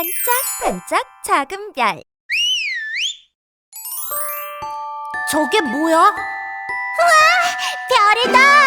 반짝반짝 작은 별. 저게 뭐야? 우와, 별이다!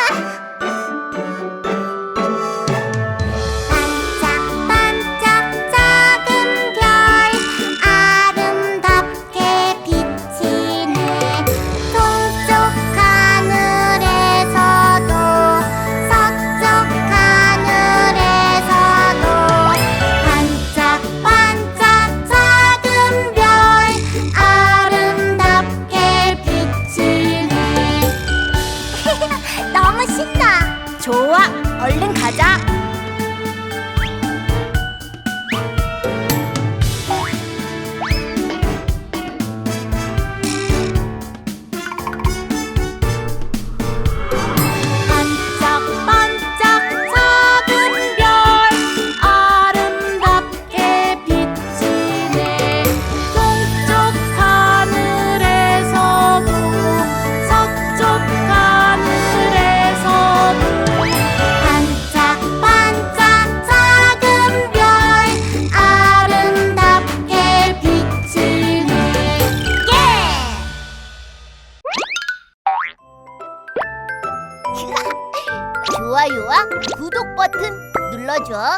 좋아, 얼른 가자. 좋아요와 구독 버튼 눌러줘.